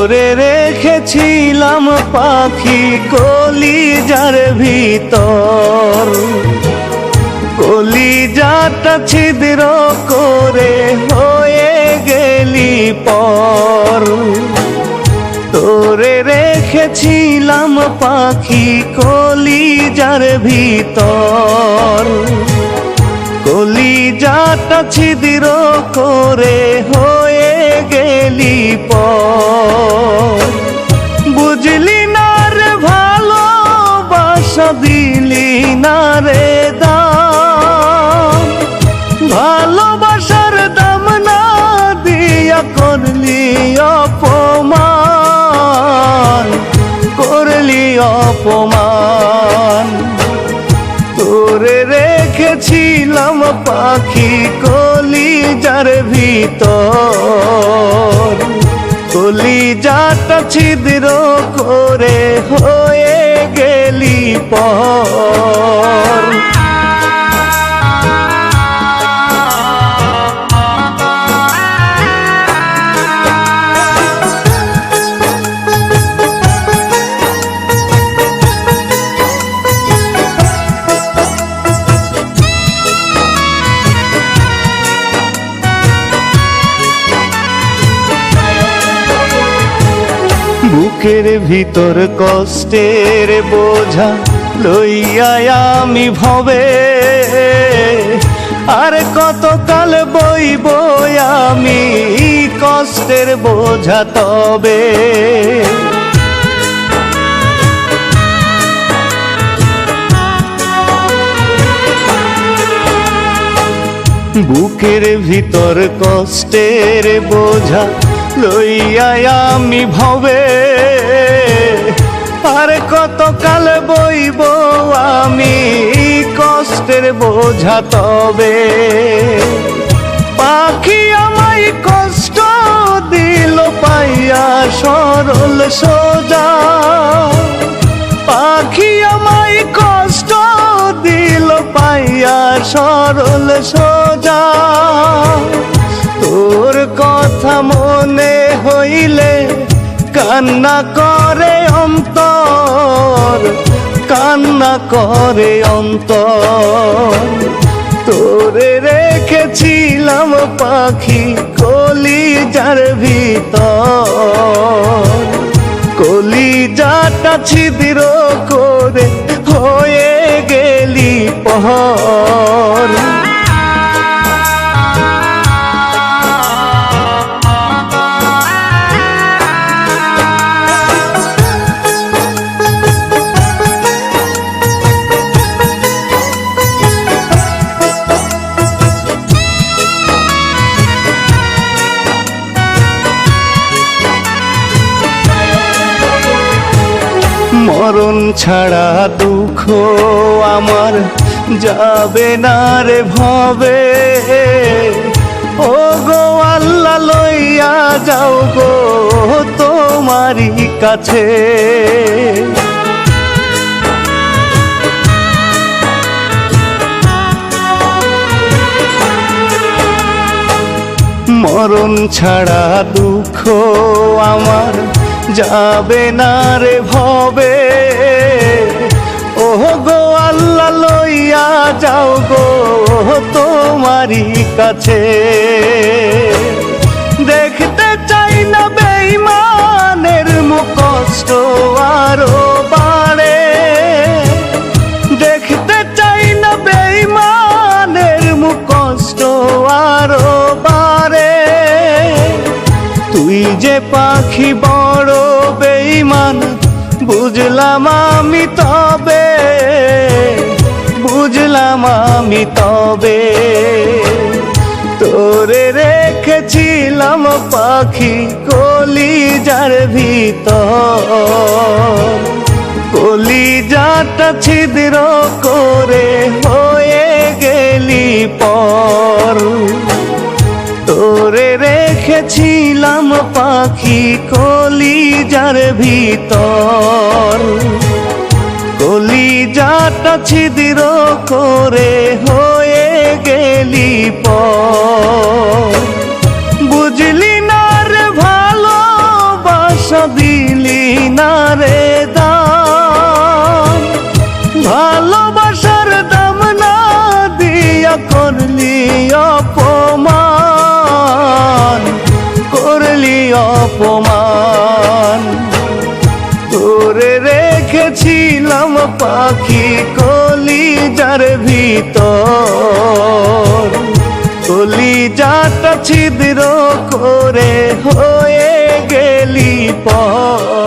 তোরে রেখেছিলাম পাখি কলিজার ভিতর। কলিজাটা ছিদ্র করে হয়ে গেলি পর। তোরে রেখেছিলাম পাখি কলিজার ভিতর। কলিজাটা ছিদ্র করে হয়ে গেলি পর। বুঝলি না রে ভালোবাসা দিলি না রে দাম। ভালোবাসার দাম না দিয়া করলি অপমান করলি অপমান। তোরে রেখেছিলাম পাখি কলিজার ভিতর। কলিজাটা ছিদ্র করে হয়ে গেলি পর। বুকের ভিতর কষ্টের বোঝা লইয়া আমি ভবে। আর কতকাল বইব আমি কষ্টের বোঝা তবে? বুকের ভিতর কষ্টের বোঝা লইয়া আমি ভবে। আর কতকাল বইব আমি? কষ্টের বোঝা তবে। পাখি আমায় কষ্ট দিল, পাইয়া সরল সোজা। পাখি আমায় কষ্ট দিল, পাইয়া সরল সোজা। তোর কথা মনে হইলে কান্না করে অন্তর। কান্না করে অন্ত তোরে রেখেছিলাম পাখি কলি যার ভিতর। কলি যাটা ছিদ্র করে হয়ে গেলি পহর। মরণ ছাড়া দুঃখ আমার যাবে না রে ভবে। ও গো আল্লাহ লইয়া যাও গো তোমারই কাছে। মরণ ছাড়া দুঃখ যাবে না রে ভবে। ওহ গো, আল্লাহ লইয়া যাও গো তোমারই কাছে। দেখতে চাই না বেইমানের মুখ কষ্ট আরও বাড়ে। দেখতে চাই না বেইমানের মুখ কষ্ট আরও যে পাখি বড় বেইমান বুঝলাম আমি তবে, বুঝলাম আমি তবে। তোরে রেখেছিলাম পাখি কলিজার ভিতর। কলিজাটা ছিদ্র করে হয়ে গেলি পর। তোরে রেখেছিলাম পাখি কলিজার ভিতর। কলিজাটা ছিদির করে হয়ে গেলি প বুঝলি না রে ভালো বাসা দিলি না রে দান। ভালোবাসার দাম না দিয়া করলি অপমান। পাখি কলি যার ভিতর। কলি যাটা ছিদ্র করে হয়ে গেলি পর